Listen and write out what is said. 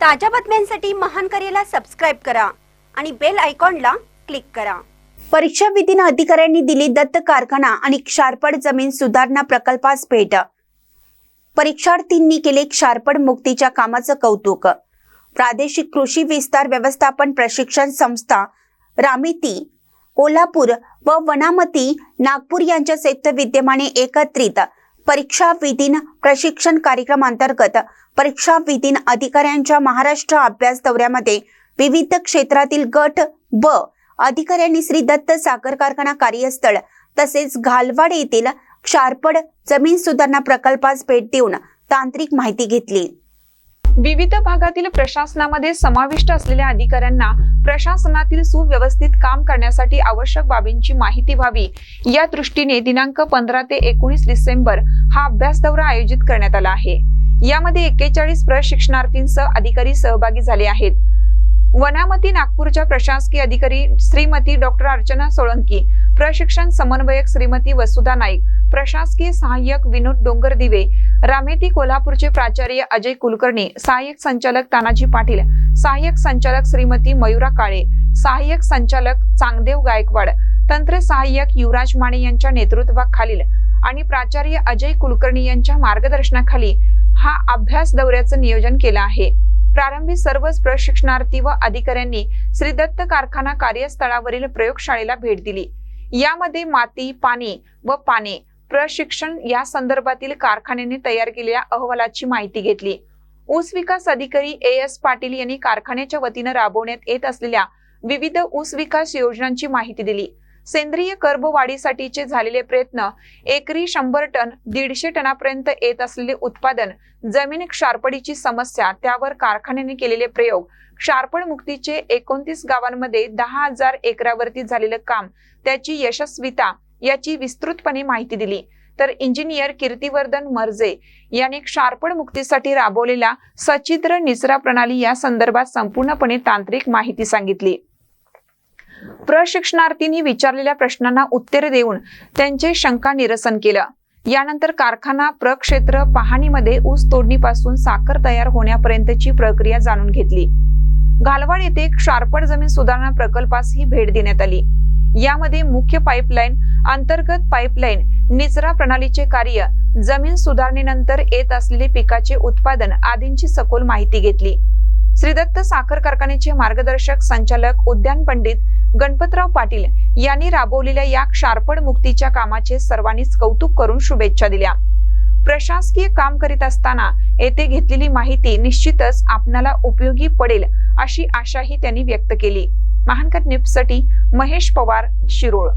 ताज्या बातम्यांसाठी महान करेला सबस्क्राईब करा आणि बेल आयकॉनला क्लिक करा. परीक्षा विधीन अधिकाऱ्यांनी दिली दत्त कारखाना आणि क्षारपड जमीन सुधारणा प्रकल्पास भेट. परीक्षार्थींनी केले क्षारपड मुक्तीच्या कामाचं कौतुक. प्रादेशिक कृषी विस्तार व्यवस्थापन प्रशिक्षण संस्था रामिती कोल्हापूर व वनामती नागपूर यांच्या संयुक्त विद्यमाने एकत्रित परीक्षा विधीन प्रशिक्षण कार्यक्रम अंतर्गत परीक्षा विधीन अधिकाऱ्यांच्या महाराष्ट्र अभ्यास दौऱ्यामध्ये विविध क्षेत्रातील गट ब अधिकाऱ्यांनी श्री दत्त साखर कारखाना कार्यस्थळ तसेच घालवाड येथील क्षारपड जमीन सुधारणा प्रकल्पास भेट देऊन तांत्रिक माहिती घेतली. विविध भागातील प्रशासनामध्ये समाविष्ट असलेल्या अधिकाऱ्यांना प्रशासनातील सुव्यवस्थित काम करण्यासाठी आवश्यक बाबींची माहिती व्हावी. या दृष्टीने दिनांक पंधरा ते एकोणीस डिसेंबर हा अभ्यास दौरा आयोजित करण्यात आला आहे. यामध्ये एक्केचाळीस प्रशिक्षणार्थींसह अधिकारी सहभागी झाले आहेत. वनामती नागपूरच्या प्रशासकीय अधिकारी श्रीमती डॉक्टर अर्चना सोळंकी प्रशिक्षण समन्वयक श्रीमती वसुधा नाईक प्रशासकीय सहाय्यक विनोद डोंगरदिवे रामेती कोल्हापूरचे प्राचार्य अजय कुलकर्णी सहाय्यक संचालक तानाजी पाटील सहाय्यक संचालक श्रीमती मयुरा काळे सहाय्यक संचालक चांगदेव गायकवाड तंत्र सहाय्यक युवराज माने यांच्या नेतृत्वाखालील आणि प्राचार्य अजय कुलकर्णी यांच्या मार्गदर्शनाखाली हा अभ्यास दौऱ्याचं नियोजन केलं आहे. प्रारंभी सर्वच प्रशिक्षणार्थी व अधिकाऱ्यांनी श्री दत्त कारखाना कार्यस्थळावरील प्रयोगशाळेला भेट दिली. यामध्ये माती पाणी व पाने प्रशिक्षण या संदर्भातील कारखान्याने तयार केलेल्या अहवालाची माहिती घेतली. ऊस विकास अधिकारी ए एस पाटील यांनी कारखान्याच्या वतीनं राबवण्यात येत असलेल्या विविध ऊस विकास योजनांची माहिती दिली. सेंद्रिय कर्ब वाढीसाठीचे झालेले प्रयत्न एकरी शंभर टन दीडशे टनापर्यंत येत असलेले उत्पादन जमीन क्षारपडीची समस्या त्यावर कारखान्याने केलेले प्रयोग क्षारपण मुक्तीचे एकोणतीस गावांमध्ये दहा हजार एकरावरती झालेलं काम त्याची यशस्वीता याची विस्तृतपणे माहिती दिली. तर इंजिनियर कीर्तिवर्धन मर्जे यांनी क्षारपण मुक्तीसाठी राबवलेल्या सचिद्र निचरा प्रणाली या संदर्भात संपूर्णपणे तांत्रिक माहिती सांगितली. प्रशिक्षणार्थींनी विचारलेल्या प्रश्नांना उत्तरे देऊन त्यांचे शंका निरसन केलं. यानंतर कारखाना प्रक्षेत्र पाहणीमध्ये ऊस तोडणीपासून साखर तयार होण्यापर्यंतची प्रक्रिया जाणून घेतली. घालवाड येथे क्षारपण जमीन सुधारणा प्रकल्पास ही भेट देण्यात आली. यामध्ये मुख्य पाईपलाईन अंतर्गत पाईपलाईन निचरा प्रणालीचे कार्य जमीन सुधारणेनंतर येत असलेले पिकाचे उत्पादन आदींची सखोल माहिती घेतली. श्रीदत्त साखर कारखान्याचे मार्गदर्शक संचालक उद्यान पंडित गणपतराव पाटील यांनी राबवलेल्या या क्षारपड मुक्तीच्या कामाचे सर्वांनीच कौतुक करून शुभेच्छा दिल्या. प्रशासकीय काम करीत असताना येथे घेतलेली माहिती निश्चितच आपणाला उपयोगी पडेल अशी आशाही त्यांनी व्यक्त केली. महानकर न्यूजसाठी महेश पवार शिरोळ.